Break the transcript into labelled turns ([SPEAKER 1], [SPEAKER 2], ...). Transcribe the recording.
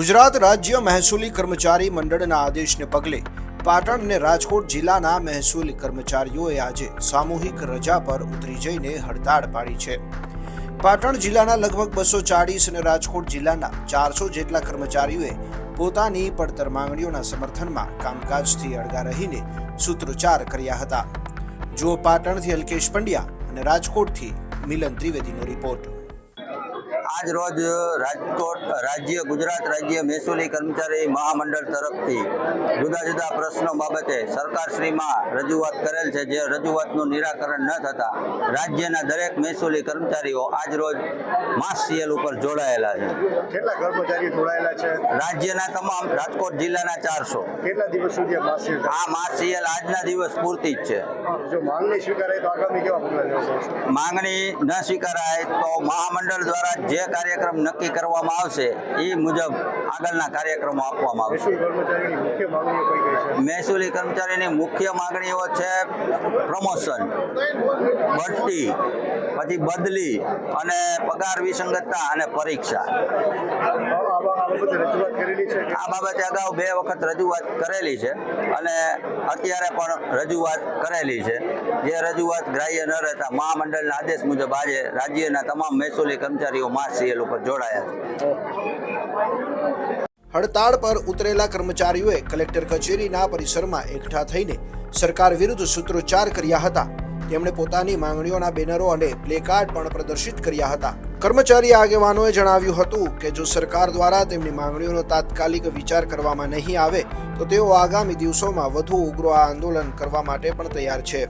[SPEAKER 1] ગુજરાત રાજ્ય મહેસૂલી કર્મચારી મંડળના આદેશને પગલે પાટણ અને રાજકોટ જિલ્લાના મહેસૂલી કર્મચારીઓએ આજે સામૂહિક રજા પર ઉતરી જઈને હડતાળ પાડી છે. પાટણ જિલ્લાના લગભગ બસો ચાળીસ અને રાજકોટ જિલ્લાના ચારસો જેટલા કર્મચારીઓએ પોતાની પડતર માંગણીઓના સમર્થનમાં કામકાજથી અળગા રહીને સૂત્રોચ્ચાર કર્યા હતા. જુઓ પાટણથી અલ્કેશ પંડ્યા અને રાજકોટથી મિલન ત્રિવેદીનો રિપોર્ટ.
[SPEAKER 2] આજ રોજ રાજકોટ રાજ્ય ગુજરાત રાજ્ય મહેસૂલી કર્મચારી મહામંડળ તરફથી જુદા જુદા પ્રશ્નો બાબતે સરકારશ્રીમાં રજૂઆત કરેલ છે. જે રજૂઆતનું નિરાકરણ ન થતા રાજ્યના દરેક મહેસૂલી કર્મચારીઓ આજ રોજ માસ સીએલ ઉપર જોડાયેલા છે.
[SPEAKER 3] કેટલા કર્મચારીઓ જોડાયેલા છે?
[SPEAKER 2] રાજ્યના તમામ રાજકોટ જિલ્લાના ચારસો.
[SPEAKER 3] કેટલા દિવસ સુધી આ
[SPEAKER 2] માસ સીએલ આજના દિવસ પૂરતી જ છે.
[SPEAKER 3] જો માંગણી સ્વીકારાય તો આગામી કેવા પગલાં
[SPEAKER 2] માંગણી ન સ્વીકારાય તો મહામંડળ દ્વારા જે કાર્યક્રમ નક્કી કરવામાં આવશે એ મુજબ આગળના કાર્યક્રમો આપવામાં આવશે.
[SPEAKER 3] મહેસૂલ કર્મચારીની મુખ્ય માંગણીઓ કઈ કઈ છે?
[SPEAKER 2] મહેસૂલી કર્મચારીની મુખ્ય માંગણીઓ છે પ્રમોશન બઢતી પછી બદલી અને પગાર વિસંગતતા અને પરીક્ષા.
[SPEAKER 3] આ બાબતે
[SPEAKER 2] અગાઉ બે વખત રજૂઆત કરેલી છે અને અત્યારે પણ રજૂઆત કરેલી છે. જે રજૂઆત ગ્રાહ્ય ન રહેતા મહામંડળના આદેશ મુજબ આજે રાજ્યના તમામ મહેસૂલી કર્મચારીઓ માસીએલ ઉપર જોડાયા છે.
[SPEAKER 1] હડતાળ પર ઉતરેલા કર્મચારીઓએ કલેક્ટર કચેરીના પરિસરમાં એકઠા થઈને સરકાર વિરુદ્ધ સૂત્રોચ્ચાર કર્યા હતા. તેમણે પોતાની માંગણીઓના બેનરો અને પ્લેકાર્ડ પણ પ્રદર્શિત કર્યા હતા. કર્મચારી આગેવાનોએ જણાવ્યું હતું કે, જો સરકાર દ્વારા તેમની માંગણીઓનો તાત્કાલિક વિચાર કરવામાં નહીં આવે, તો તેઓ આગામી દિવસોમાં વધુ ઉગ્ર આંદોલન કરવા માટે પણ તૈયાર છે.